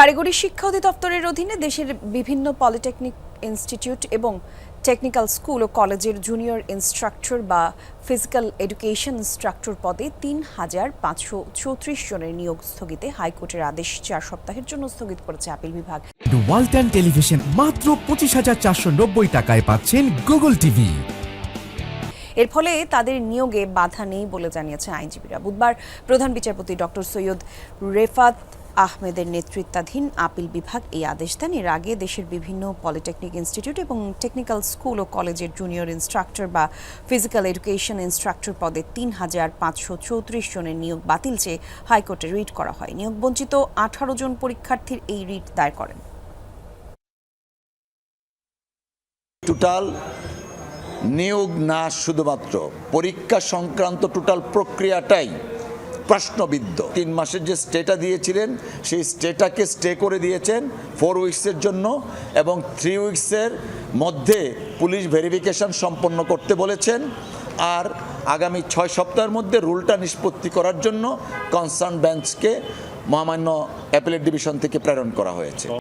কারিগরি শিক্ষা অধিদপ্তরের অধীনে দেশের বিভিন্ন পলিটেকনিক ইনস্টিটিউট এবং টেকনিক্যাল স্কুল ও কলেজের জুনিয়র ইনস্ট্রাক্টর বা ফিজিক্যাল এডুকেশন ইনস্ট্রাক্টর পদে তিন হাজার পাঁচশো চৌত্রিশ জনের নিয়োগ স্থগিতে হাইকোর্টের আদেশ চার সপ্তাহের জন্য স্থগিত করেছে আপিল বিভাগ। ওয়ালটন টেলিভিশন মাত্র পঁচিশ হাজার চারশো নব্বই টাকায় পাচ্ছেন গুগল টিভি এর ফলে তাদের নিয়োগে বাধা নেই বলে জানিয়েছে আইনজীবীরা। বুধবার প্রধান বিচারপতি ডক্টর সৈয়দ রেফাত আহমেদের নেতৃত্বাধীন আপিল বিভাগ এই আদেশ দেন। এর আগে দেশের বিভিন্ন পলিটেকনিক ইনস্টিটিউট এবং টেকনিক্যাল স্কুল ও কলেজের জুনিয়র ইনস্ট্রাক্টর বা ফিজিক্যাল এডুকেশন ইনস্ট্রাক্টর পদে তিন হাজার পাঁচশো চৌত্রিশ জনের নিয়োগ বাতিল চেয়ে হাইকোর্টে রিট করা হয়। নিয়োগ বঞ্চিত আঠারো জন পরীক্ষার্থীর এই রিট দায়ের করেন। টোটাল নিয়োগ না শুধুমাত্র, পরীক্ষা সংক্রান্ত টোটাল প্রক্রিয়াটাই প্রশ্নবিদ্ধ। তিন মাসের যে স্টেটা দিয়েছিলেন, সেই স্টেটাকে স্টে করে দিয়েছেন ফোর উইকসের জন্য এবং থ্রি উইকসের মধ্যে পুলিশ ভেরিফিকেশন সম্পন্ন করতে বলেছেন। আর আগামী ছয় সপ্তাহের মধ্যে রুলটা নিষ্পত্তি করার জন্য কনসার্ন বেঞ্চকে মহামান্য অ্যাপেলেট ডিভিশন থেকে প্রেরণ করা হয়েছে।